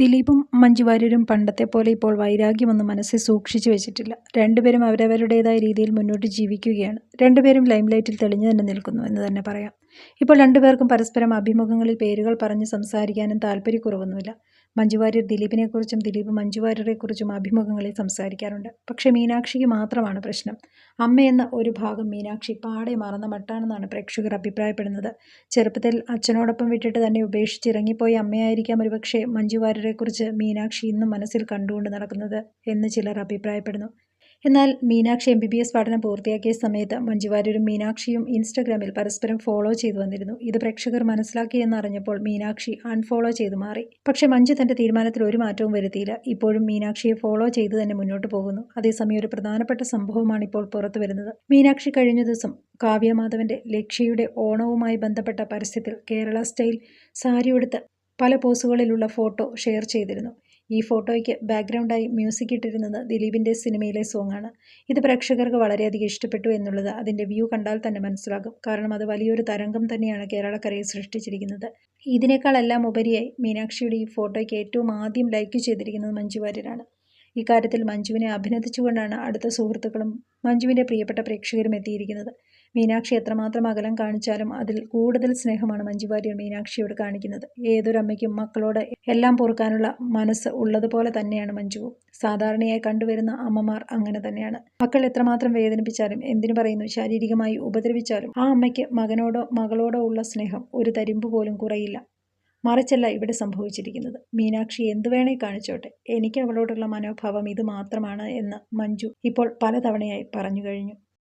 ദിലീപും മഞ്ജുവാര്യരും പണ്ടത്തെ പോലെ ഇപ്പോൾ വൈരാഗ്യമൊന്നും മനസ്സിൽ സൂക്ഷിച്ചു വെച്ചിട്ടില്ല. രണ്ടുപേരും അവരവരുടേതായ രീതിയിൽ മുന്നോട്ട് ജീവിക്കുകയാണ്. രണ്ടുപേരും ലൈംലൈറ്റിൽ തെളിഞ്ഞു തന്നെ നിൽക്കുന്നു എന്ന് തന്നെ പറയാം. ഇപ്പോൾ രണ്ടുപേർക്കും പരസ്പരം അഭിമുഖങ്ങളിൽ പേരുകൾ പറഞ്ഞ് സംസാരിക്കാനും താല്പര്യക്കുറവൊന്നുമില്ല മഞ്ജു വാര്യർ ദിലീപിനെക്കുറിച്ചും ദിലീപ് മഞ്ജു വാര്യരെക്കുറിച്ചും അഭിമുഖങ്ങളിൽ സംസാരിക്കാറുണ്ട്. പക്ഷേ മീനാക്ഷിക്ക് മാത്രമാണ് പ്രശ്നം. അമ്മയെന്ന ഒരു ഭാഗം മീനാക്ഷി പാടെ മറന്ന മട്ടാണെന്നാണ് പ്രേക്ഷകർ അഭിപ്രായപ്പെടുന്നത്. ചെറുപ്പത്തിൽ അച്ഛനോടൊപ്പം വിട്ടിട്ട് തന്നെ ഉപേക്ഷിച്ചിറങ്ങിപ്പോയ അമ്മയായിരിക്കാം ഒരുപക്ഷെ മഞ്ജുവാര്യരെക്കുറിച്ച് മീനാക്ഷി ഇന്നും മനസ്സിൽ കണ്ടുകൊണ്ട് നടക്കുന്നത് എന്ന് ചിലർ അഭിപ്രായപ്പെടുന്നു. എന്നാൽ Meenakshi M B B S പഠനം പൂർത്തിയാക്കിയ സമയത്ത് മഞ്ജുവാര്യരും മീനാക്ഷിയും ഇൻസ്റ്റഗ്രാമിൽ പരസ്പരം ഫോളോ ചെയ്തു വന്നിരുന്നു. ഇത് പ്രേക്ഷകർ മനസ്സിലാക്കിയെന്ന് അറിഞ്ഞപ്പോൾ മീനാക്ഷി അൺഫോളോ ചെയ്തു മാറി. പക്ഷെ മഞ്ജു തന്റെ തീരുമാനത്തിൽ ഒരു മാറ്റവും വരുത്തിയില്ല. ഇപ്പോഴും മീനാക്ഷിയെ ഫോളോ ചെയ്തു തന്നെ മുന്നോട്ട് പോകുന്നു. അതേസമയം ഒരു പ്രധാനപ്പെട്ട സംഭവമാണ് ഇപ്പോൾ പുറത്തു വരുന്നത്. മീനാക്ഷി കഴിഞ്ഞ ദിവസം കാവ്യമാധവന്റെ ലക്ഷ്യയുടെ ഓണവുമായി ബന്ധപ്പെട്ട പരസ്യത്തിൽ കേരള സ്റ്റൈൽ സാരിയുടുത്ത് പല പോസുകളിലുള്ള ഫോട്ടോ ഷെയർ ചെയ്തിരുന്നു. ഈ ഫോട്ടോയ്ക്ക് ബാക്ക്ഗ്രൗണ്ടായി മ്യൂസിക് ഇട്ടിരുന്നത് ദിലീപിന്റെ സിനിമയിലെ സോങ്ങാണ്. ഇത് പ്രേക്ഷകർക്ക് വളരെയധികം ഇഷ്ടപ്പെട്ടു എന്നുള്ളത് അതിന്റെ വ്യൂ കണ്ടാൽ തന്നെ മനസ്സിലാകും. കാരണം അത് വലിയൊരു തരംഗം തന്നെയാണ് കേരളക്കരയിൽ സൃഷ്ടിച്ചിരിക്കുന്നത്. ഇതിനേക്കാളെല്ലാം ഉപരിയായി മീനാക്ഷിയുടെ ഈ ഫോട്ടോയ്ക്ക് ഏറ്റവും ആദ്യം ലൈക്ക് ചെയ്തിരിക്കുന്നത് മഞ്ജു വാര്യരാണ്. ഇക്കാര്യത്തിൽ മഞ്ജുവിനെ അഭിനന്ദിച്ചുകൊണ്ടാണ് അടുത്ത സുഹൃത്തുക്കളും മഞ്ജുവിന്റെ പ്രിയപ്പെട്ട പ്രേക്ഷകരും എത്തിയിരിക്കുന്നത്. മീനാക്ഷി എത്രമാത്രം അകലം കാണിച്ചാലും അതിൽ കൂടുതൽ സ്നേഹമാണ് മഞ്ജു വാര്യർ മീനാക്ഷിയോട് കാണിക്കുന്നത്. ഏതൊരമ്മയ്ക്കും മക്കളോട് എല്ലാം പൊറുക്കാനുള്ള മനസ്സ് ഉള്ളതുപോലെ തന്നെയാണ് മഞ്ജുവും. സാധാരണയായി കണ്ടുവരുന്ന അമ്മമാർ അങ്ങനെ തന്നെയാണ്. മക്കൾ എത്രമാത്രം വേദനിപ്പിച്ചാലും എന്തിനു പറയുന്നു ശാരീരികമായി ഉപദ്രവിച്ചാലും ആ അമ്മയ്ക്ക് മകനോടോ മകളോടോ ഉള്ള സ്നേഹം ഒരു തരിമ്പ് പോലും കുറയില്ല. മറിച്ചല്ല ഇവിടെ സംഭവിച്ചിരിക്കുന്നത്. മീനാക്ഷി എന്തുവേണേ കാണിച്ചോട്ടെ. എനിക്ക് അവളോടുള്ള മനോഭാവം ഇത് മാത്രമാണ് എന്ന് മഞ്ജു ഇപ്പോൾ പലതവണയായി പറഞ്ഞു കഴിഞ്ഞു.